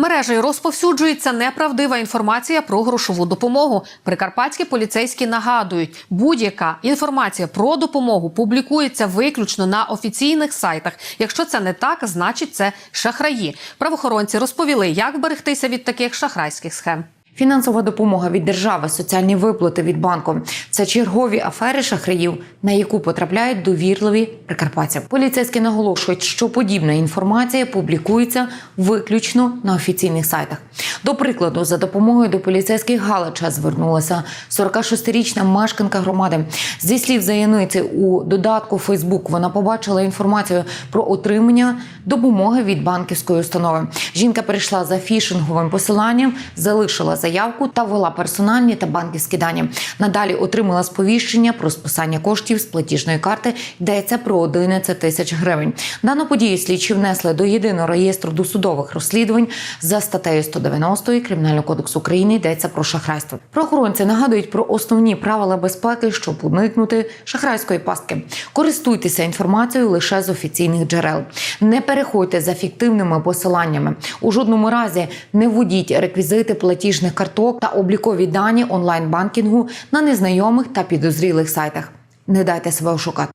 Мережею розповсюджується неправдива інформація про грошову допомогу. Прикарпатські поліцейські нагадують, будь-яка інформація про допомогу публікується виключно на офіційних сайтах. Якщо це не так, значить це шахраї. Правоохоронці розповіли, як вберегтися від таких шахрайських схем. Фінансова допомога від держави, соціальні виплати від банку це чергові афери шахраїв, на яку потрапляють довірливі прикарпатці. Поліцейські наголошують, що подібна інформація публікується виключно на офіційних сайтах. До прикладу, за допомогою до поліцейських Галича звернулася 46-річна мешканка громади. Зі слів заяниці у додатку Фейсбук вона побачила інформацію про отримання допомоги від банківської установи. Жінка перейшла за фішинговим посиланням, залишила заявку та ввела персональні та банківські дані. Надалі отримала сповіщення про списання коштів з платіжної карти. Йдеться про 11 тисяч гривень. Дану подію слідчі внесли до єдиного реєстру досудових розслідувань за статтею 190 Кримінального кодексу України. Йдеться про шахрайство. Правоохоронці нагадують про основні правила безпеки, щоб уникнути шахрайської пастки. Користуйтеся інформацією лише з офіційних джерел. Не переходьте за фіктивними посиланнями. У жодному разі не вводіть реквізити платіжних карток та облікові дані онлайн банкінгу на незнайомих та підозрілих сайтах. Не дайте себе ошукати.